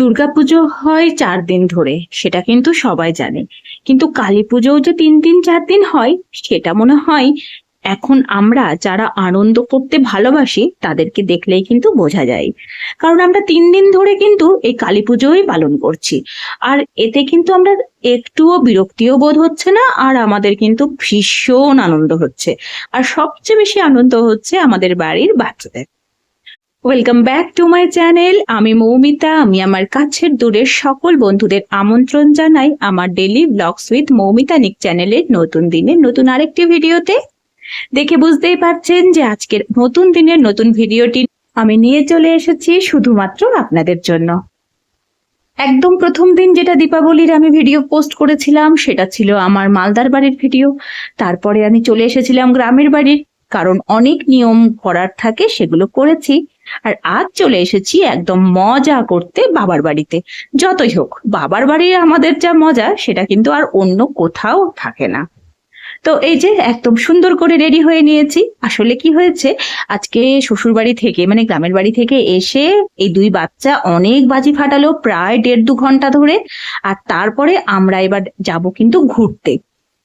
দুর্গাপুজো হয় চার দিন ধরে, সেটা কিন্তু সবাই জানে। কিন্তু কালী পুজোও যে তিন দিন, চার দিন হয়, সেটা মনে হয় এখন আমরা যারা আনন্দ করতে ভালোবাসি, তাদেরকে দেখলেই কিন্তু বোঝা যায়। কারণ আমরা তিন দিন ধরে কিন্তু এই কালী পুজোই পালন করছি। আর এতে কিন্তু আমরা একটুও বিরক্তিও বোধ হচ্ছে না, আর আমাদের কিন্তু ভীষণ আনন্দ হচ্ছে। আর সবচেয়ে বেশি আনন্দ হচ্ছে আমাদের বাড়ির বাচ্চাদের। Welcome back to my channel আমি মৌমিতা, আমি আমার কাছের দূরের সকল বন্ধুদের আমন্ত্রণ জানাই আমার ডেলি ব্লগস উইথ মৌমিতা নিক চ্যানেলের নতুন দিনের নতুন আরেকটি ভিডিওতে। দেখে বুঝতেই পারছেন যে আজকের নতুন দিনের নতুন ভিডিওটি আমি নিয়ে চলে এসেছি শুধুমাত্র আপনাদের জন্য। একদম প্রথম দিন যেটা দীপাবলির আমি ভিডিও পোস্ট করেছিলাম, সেটা ছিল আমার মালদার বাড়ির ভিডিও তারপরে আমি চলে এসেছিলাম গ্রামের বাড়ির। কারণ অনেক নিয়ম করার থাকে, সেগুলো করেছি। আর আজ চলে এসেছি একদম মজা করতে বাবার বাড়িতে। যতই হোক, বাবার বাড়ির আমাদের যা মজা, সেটা কিন্তু আর অন্য কোথাও থাকে না। তো এই যে একদম সুন্দর করে রেডি হয়ে নিয়েছি। আসলে কি হয়েছে, আজকে শ্বশুর বাড়ি থেকে মানে গ্রামের বাড়ি থেকে এসে এই দুই বাচ্চা অনেক বাজি ফাটালো প্রায় দেড় দু ঘণ্টা ধরে। আর তারপরে আমরা এবার যাব কিন্তু ঘুরতে।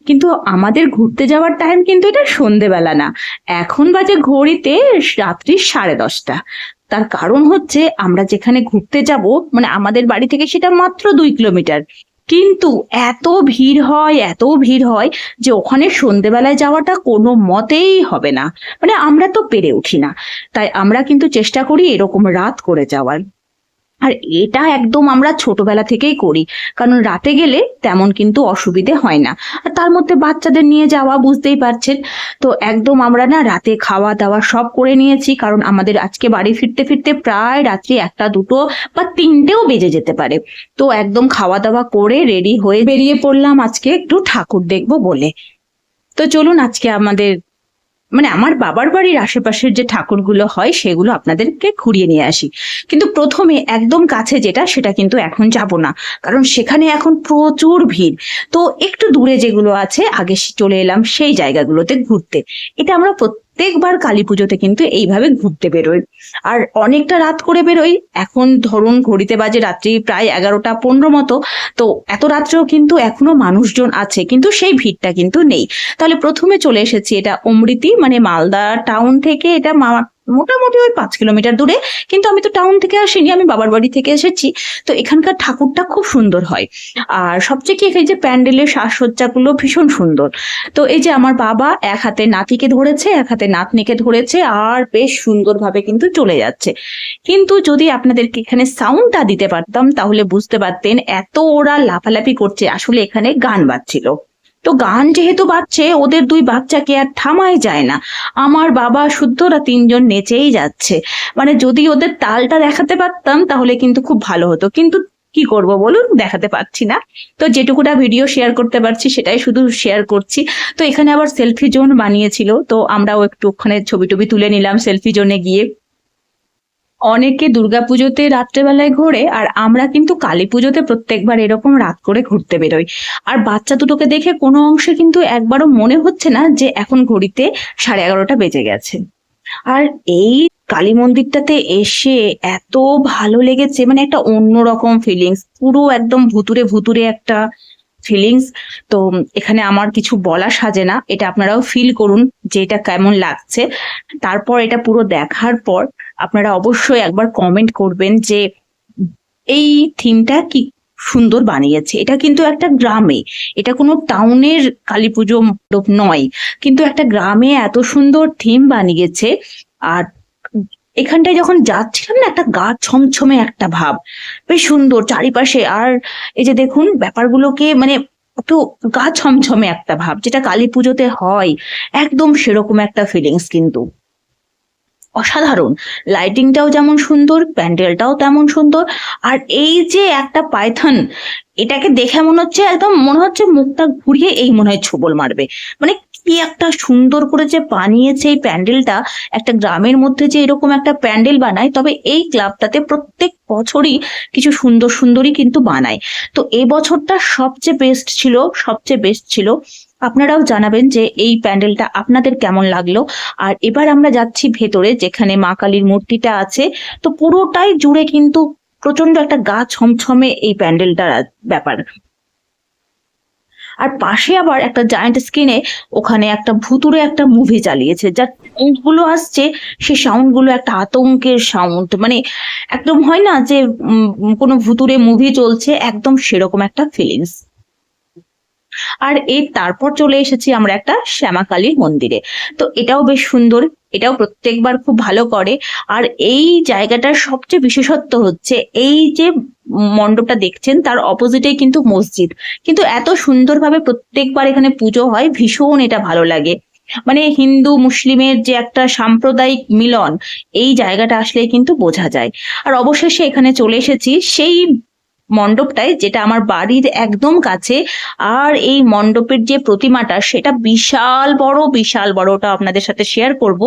কিন্তু আমাদের ঘুরতে যাওয়ার টাইম কিন্তু এটা সন্ধেবেলা না। এখন বাজে ঘড়িতে রাত্রি সাড়ে দশটা। তার কারণ হচ্ছে আমরা যেখানে ঘুরতে যাব মানে আমাদের বাড়ি থেকে সেটা মাত্র দুই কিলোমিটার। কিন্তু এত ভিড় হয়, এত ভিড় হয় যে ওখানে সন্ধেবেলায় যাওয়াটা কোনো মতেই হবে না। মানে আমরা তো পেরে উঠি না। তাই আমরা কিন্তু চেষ্টা করি এরকম রাত করে যাওয়ার। আর এটা একদম আমরা ছোটবেলা থেকেই করি। কারণ রাতে গেলে তেমন কিন্তু অসুবিধে হয় না। আর তার মধ্যে বাচ্চাদের নিয়ে যাওয়া বুঝতেই পারছেন। তো একদম আমরা না রাতে খাওয়া দাওয়া সব করে নিয়েছি। কারণ আমাদের আজকে বাড়ি ফিরতে ফিরতে প্রায় রাত্রি একটা, দুটো বা তিনটেও বেজে যেতে পারে। তো একদম খাওয়া দাওয়া করে রেডি হয়ে বেরিয়ে পড়লাম আজকে একটু ঠাকুর দেখব বলে। তো চলুন আজকে আমাদের মানে আমার বাবার বাড়ির আশেপাশের যে ঠাকুরগুলো হয়, সেগুলো আপনাদেরকে ঘুরিয়ে নিয়ে আসি। কিন্তু প্রথমে একদম কাছে যেটা, সেটা কিন্তু এখন যাব না। কারণ সেখানে এখন প্রচুর ভিড়। তো একটু দূরে যেগুলো আছে, আগে চলে এলাম সেই জায়গাগুলোতে ঘুরতে। এটা আমরা প্রত্যেকবার কালী পুজোতে কিন্তু এইভাবে ঘুরতে বেরোই। আর অনেকটা রাত করে বেরোই। এখন ধরুন ঘড়িতে বাজে রাত্রি প্রায় এগারোটা পনেরো মতো। তো এত রাত্রেও কিন্তু এখনও মানুষজন আছে, কিন্তু সেই ভিড়টা কিন্তু নেই। তাহলে প্রথমে চলে এসেছি এটা অমৃতি মানে মালদা টাউন থেকে এটা মোটামুটি ওই পাঁচ কিলোমিটার দূরে। কিন্তু আমি তো টাউন থেকে আসিনি, আমি বাবার বাড়ি থেকে এসেছি। তো এখানকার ঠাকুরটা খুব সুন্দর হয়। আর সবচেয়ে কি এই যে প্যান্ডেলের সাজসজ্জাগুলো ভীষণ সুন্দর। তো এই যে আমার বাবা এক হাতে নাতিকে ধরেছে, এক হাতে নাতনিকে ধরেছে, আর বেশ সুন্দরভাবে কিন্তু চলে যাচ্ছে। কিন্তু যদি আপনাদেরকে এখানে সাউন্ডটা দিতে পারতাম, তাহলে বুঝতে পারতেন এত ওরা লাফালাফি করছে, আসলে এখানে গান বাজছিল। তো গান যেহেতু বাজছে, ওদের দুই বাচ্চাকে আর থামাই যায় না। আমার বাবা শুদ্ধ ওরা তিনজন নেচেই যাচ্ছে। মানে যদি ওদের তালটা দেখাতে পারতাম, তাহলে কিন্তু খুব ভালো হতো। কিন্তু কি করব বলুন? দেখাতে পারছি না। তো যেটুকুটা ভিডিও শেয়ার করতে পারছি, সেটাই শুধু শেয়ার করছি। তো এখানে আবার সেলফি জোন বানিয়েছিল। তো আমরাও একটু ওখানে ছবি টবি তুলে নিলাম সেলফি জোনে গিয়ে। অনেকে দুর্গাপুজোতে রাত্রেবেলায় ঘোরে আর আমরা কিন্তু কালী পুজোতে প্রত্যেকবার এরকম রাত করে ঘুরতে বেরোই। আর বাচ্চা দুটোকে দেখে কোনো অংশে কিন্তু একবারও মনে হচ্ছে না যে এখন ঘড়িতে সাড়ে এগারোটা বেজে গেছে। আর এই কালী মন্দিরটাতে এসে এত ভালো লেগেছে মানে একটা অন্যরকম ফিলিংস পুরো একদম ভুতুরে ভুতুরে একটা ফিলিংস তো এখানে আমার কিছু বলা সাজে না। এটা আপনারাও ফিল করুন যে এটা কেমন লাগছে। তারপর এটা পুরো দেখার পর আপনারা অবশ্যই একবার কমেন্ট করবেন যে এই থিমটা কি সুন্দর বানিয়েছে। এটা কিন্তু একটা গ্রামে। এটা কোনো টাউনের কালী পুজো মণ্ডপ নয়। কিন্তু একটা গ্রামে এত সুন্দর থিম বানিয়েছে। আর এখানটায় যখন যাচ্ছিলাম না, একটা গা ছমছমে একটা ভাব। বেশ সুন্দর চারিপাশে। আর এই যে দেখুন, ব্যাপারগুলোকে মানে একটু গা ছমছমে একটা ভাব, যেটা কালী পুজোতে হয়, একদম সেরকম একটা ফিলিংস কিন্তু। অসাধারণ। লাইটিংটাও যেমন সুন্দর, প্যান্ডেলটাও তেমন সুন্দর। আর এই যে একটা পাইথন এটাকে দেখে মনে হচ্ছে, একদম মনে হচ্ছে মুখটা ঘুরিয়ে এই মনে হয় ছোবল মারবে। মানে কি একটা সুন্দর করে যে বানিয়েছে এই প্যান্ডেলটা, একটা গ্রামের মধ্যে যে এরকম একটা প্যান্ডেল বানায়, তবে এই ক্লাবটাতে প্রত্যেক বছরই কিছু সুন্দর সুন্দরই কিন্তু বানায়। তো এই বছরটা সবচেয়ে বেস্ট ছিল, সবচেয়ে বেস্ট ছিল। আপনারাও জানাবেন যে এই প্যান্ডেলটা আপনাদের কেমন লাগল। আর এবার আমরা যাচ্ছি ভেতরে, যেখানে মা কালীর মূর্তিটা আছে। তো পুরোটাই জুড়ে কিন্তু প্রচণ্ড একটা গা ছমছমে এই প্যান্ডেলটার ব্যাপার। আর পাশে আবার একটা জায়ান্ট স্ক্রিনে ওখানে একটা ভুতুরে একটা মুভি চালিয়েছে। যার সাউন্ডগুলো আসছে, সে সাউন্ডগুলো একটা আতঙ্কের সাউন্ড মানে একদম হয় না যে কোনো ভুতুরে মুভি চলছে, একদম সেরকম একটা ফিলিংস আর এই তারপর চলে এসেছি আমরা একটা শ্যামাকালীর মন্দিরে। তো এটাও বেশ সুন্দর, এটাও প্রত্যেকবার খুব ভালো করে। আর এই জায়গাটার সবচেয়ে বিশেষত্ব হচ্ছে এই যে মণ্ডপটা দেখছেন, তার অপোজিটেই কিন্তু মসজিদ। কিন্তু এত সুন্দরভাবে প্রত্যেকবার এখানে পুজো হয়, ভীষণ এটা ভালো লাগে। মানে হিন্দু, মুসলিমের যে একটা সাম্প্রদায়িক মিলন, এই জায়গাটা আসলে কিন্তু বোঝা যায়। আর অবশেষে এখানে চলে এসেছি, সেই মণ্ডপটায় যেটা আমার বাড়ির একদম কাছে। আর এই মণ্ডপের যে প্রতিমাটা, সেটা বিশাল বড় বিশাল বড়, ওটা আপনাদের সাথে শেয়ার করব।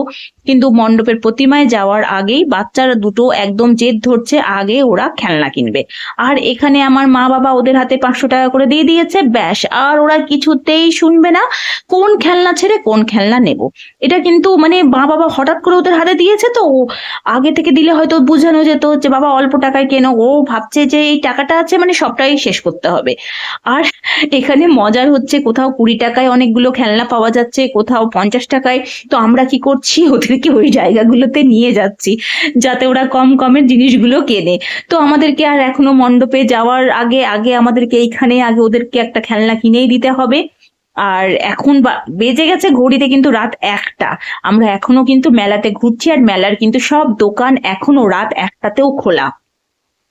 কিন্তু মণ্ডপের প্রতিমায় যাওয়ার আগেই বাচ্চারা দুটো একদম জেদ ধরছে, আগে ওরা খেলনা কিনবে। আর এখানে আমার মা বাবা ওদের হাতে পাঁচশো টাকা করে দিয়ে দিয়েছে, ব্যাস। আর ওরা কিছুতেই শুনবে না, কোন খেলনা ছেড়ে কোন খেলনা নেব। এটা কিন্তু মানে মা বাবা হঠাৎ করে ওদের হাতে দিয়েছে তো আগে থেকে দিলে হয়তো বোঝানো যেত যে, বাবা, অল্প টাকায় কেনো? ও ভাবছে যে, এই টাকাটা আছে মানে সবটাই শেষ করতে হবে। আর এখানে মজার হচ্ছে কোথাও কুড়ি টাকায় অনেকগুলো খেলনা পাওয়া যাচ্ছে, কোথাও পঞ্চাশ টাকায়। তো আমরা কি করছি? ওদেরকে ওই জায়গাগুলোতে নিয়ে যাচ্ছি, যাতে ওরা কম কমের জিনিসগুলো কেনে। তো আমাদেরকে আর এখনও মণ্ডপে যাওয়ার আগে আগে আমাদেরকে এইখানে, আগে ওদেরকে একটা খেলনা কিনেই দিতে হবে। আর এখন বেজে গেছে ঘড়িতে কিন্তু রাত একটা। আমরা এখনও কিন্তু মেলাতে ঘুরছি আর মেলার কিন্তু সব দোকান এখনও রাত একটাতেও খোলা।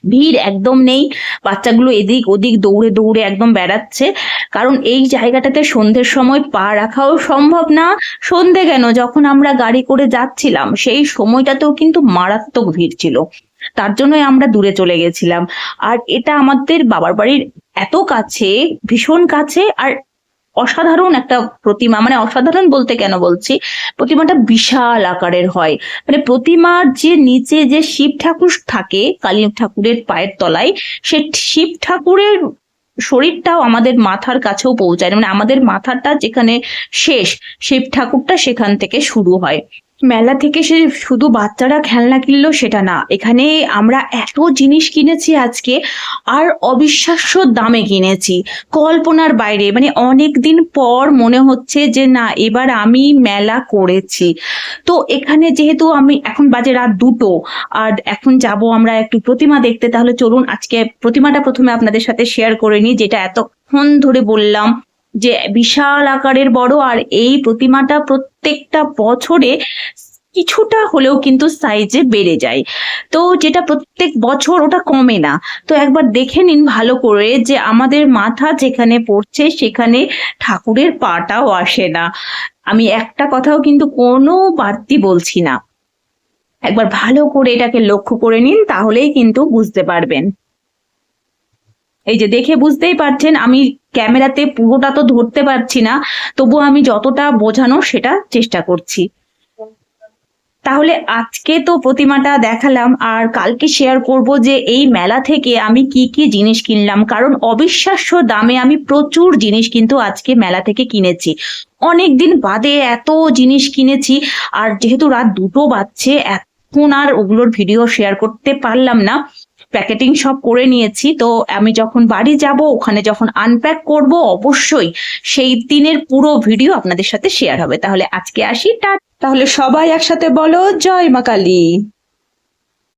ভিড় একদম নেই। বাচ্চাগুলো এদিক ওদিক দৌড়ে দৌড়ে একদম বেড়াচ্ছে। কারণ এই জায়গাটাতে সন্ধ্যের সময় পা রাখাও সম্ভব না। সন্ধে কেন? যখন আমরা গাড়ি করে যাচ্ছিলাম, সেই সময়টাতেও কিন্তু মারাত্মক ভিড় ছিল। তার জন্যই আমরা দূরে চলে গেছিলাম। আর এটা আমাদের বাবার বাড়ির এত কাছে, ভীষণ কাছে, আর অসাধারণ একটা প্রতিমা মানে অসাধারণ বলতে কেন বলছি? প্রতিমাটা বিশাল আকারের হয়। মানে প্রতিমার যে নিচে যে শিব ঠাকুর থাকে, কালী ঠাকুরের পায়ের তলায়, সে শিব ঠাকুরের শরীরটাও আমাদের মাথার কাছেও পৌঁছায় মানে আমাদের মাথাটা যেখানে শেষ, শিব ঠাকুরটা সেখান থেকে শুরু হয়। মেলা থেকে সে শুধু বাচ্চারা খেলনা কিনলো সেটা না। এখানে আমরা এত জিনিস কিনেছি আজকে, আর অবিশ্বাস্য দামে কিনেছি। কল্পনার বাইরে মানে অনেক দিন পর মনে হচ্ছে যে না, এবার আমি মেলা করেছি। তো এখানে যেহেতু আমি এখন বাজে রাত দুটো, আর এখন যাব আমরা একটু প্রতিমা দেখতে, তাহলে চলুন আজকে প্রতিমাটা প্রথমে আপনাদের সাথে শেয়ার করে নিই, যেটা এতক্ষণ ধরে বললাম। যে বিশাল আকারের বড় আর এই প্রতিমাটা প্রত্যেকটা বছরে কিছুটা হলেও কিন্তু সাইজে বেড়ে যায়। তো যেটা প্রত্যেক বছর ওটা কমে না। তো একবার দেখে নিন ভালো করে যে আমাদের মাথা যেখানে পড়ছে সেখানে ঠাকুরের পাটাও আসে না। আমি একটা কথাও কিন্তু কোনো বাড়তি বলছি না। একবার ভালো করে এটাকে লক্ষ্য করে নিন, তাহলেই কিন্তু বুঝতে পারবেন। এই যে দেখে বুঝতেই পারছেন, আমি ক্যামেরাতে পুরোটা তো ধরতে পারছি না তবু আমি যতটা বোঝানো সেটা চেষ্টা করছি। তাহলে আজকে তো প্রতিমাটা দেখালাম, আর কালকে শেয়ার করব যে এই মেলা থেকে আমি কি কি জিনিস কিনলাম, কারণ অবিশ্বাস্য দামে আমি প্রচুর জিনিস কিন্তু আজকে মেলা থেকে কিনেছি। অনেক দিন বাদে এত জিনিস কিনেছি, আর যেহেতু রাত দুটো বাজছে, এখন আর ওগুলোর ভিডিও শেয়ার করতে পারলাম না। প্যাকেটিং সব করে নিয়েছি। তো আমি যখন বাড়ি যাব, ওখানে যখন আনপ্যাক করব, অবশ্যই সেই দিনের পুরো ভিডিও আপনাদের সাথে শেয়ার হবে। তাহলে আজকে আসি টা তাহলে সবাই একসাথে বলো, জয় মা কালী।